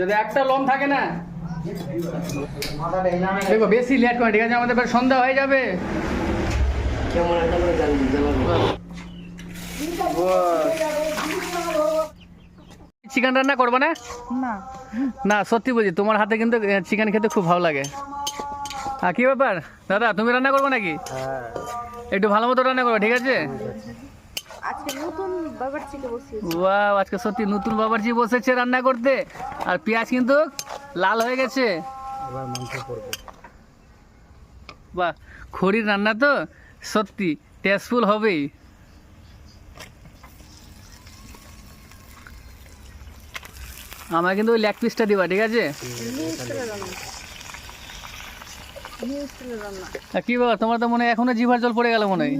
যদি একটা লোম থাকে না? দেখো বেশি লেট করে ঠিক আছে? আমাদের সন্ধ্যা হয়ে যাবে। চিকেন রান্না করব না? না। না সত্যি বলছি তোমার হাতে কিন্তু চিকেন খেতে খুব ভালো লাগে। আর কি ব্যাপার? দাদা তুমি রান্না করব নাকি? একটু ভালো মতো রান্না করবে ঠিক আছে। আজকে নতুন বাবার চিকে ওয়াও আজকে সত্যি নতুন বাবারজি বসেছে রান্না করতে। আর পেঁয়াজ কিন্তু লাল হয়ে গেছে। বাহ খড়ির রান্না তো সত্যি টেস্টফুল হবেই। আমার কিন্তু ওই লেগ পিসটা দিবা ঠিক আছে? কি বাবা তোমার তো মনে হয় এখনও জিভার জল পড়ে গেল মনে হয়?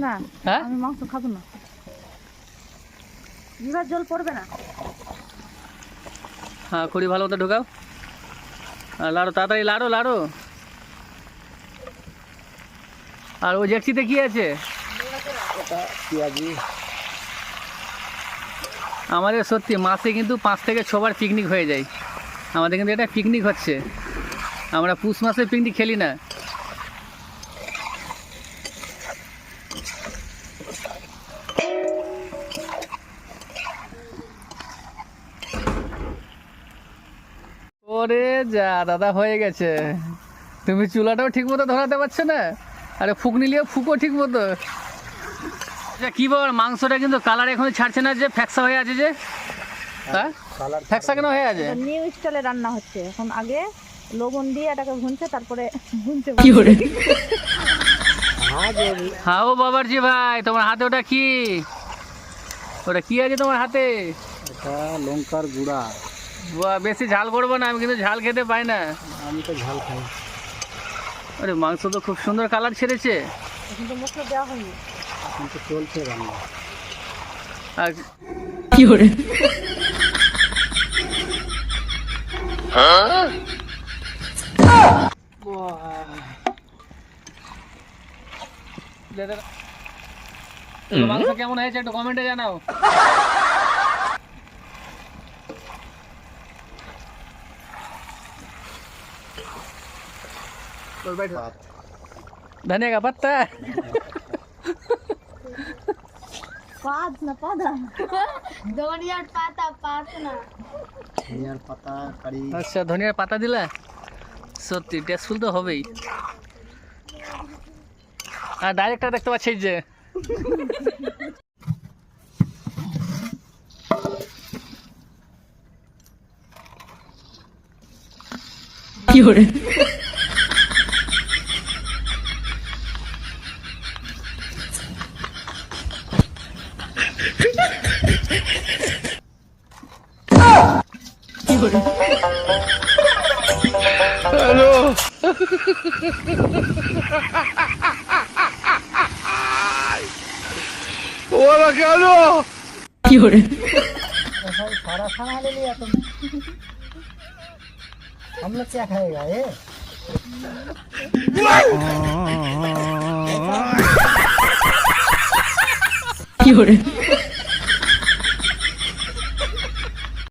হ্যাঁ? মাংস খাব না। জল পড়বে না। হ্যাঁ খড়ি ভালো মতো ঢোকাও। আর লাড়ো, তাড়াতাড়ি লাড়ো লাড়ো। আর ওই জ্যাক্সিতে কি আছে? আমাদের সত্যি, মাসে কিন্তু পাঁচ থেকে ছবার পিকনিক হয়ে যায়। আমাদের কিন্তু এটা পিকনিক হচ্ছে। আমরা পুষ মাসে পিকনিক খেলি না। ওরে যা দাদা হয়ে গেছে। তুমি চুলাটাও ঠিক মতো ধরাতে পারছ না? আরে ফুক নিলেও ফুকও ঠিক মতো আচ্ছা কি বল মাংসটা কিন্তু কালার এখন ছাড়ছে না যে ফ্যাকসা হয়ে আছে যে? হ্যাঁ? ফ্যাকসা কেন হয়ে আছে? নিউ স্টাইলে রান্না হচ্ছে। এখন আগে লবণ দিয়ে এটাকে ভুনছে তারপরে ভুনছে হ্যাঁ ও বাবারজি ভাই তোমার হাতে ওটা কি? ওটা কি আছে তোমার হাতে? এটা লঙ্কার গুঁড়া। বেশি ঝাল করব না আমি কিন্তু ঝাল খেতে পাই না। আমি তো ঝাল খাই। আরে মাংস তো খুব সুন্দর কালার ছেড়েছে। এখন তো দেওয়া হয়নি। এখন তো চলছে রান্না। আর দে। মাংস কেমন হয়েছে একটু কমেন্টে জানাও। धनिया का पत्ता পাদ না পাদা ধনিয়ার পাতা পাত না ধনিয়ার পাতা কারি আচ্ছা ধনিয়ার পাতা দিলা সত্যি টেস্টফুল তো হবেই আর ডাইরেক্টর দেখতে পাচ্ছিস যে सारा खाना ले लिया तुमने हम लोग क्या खाएगा ये কি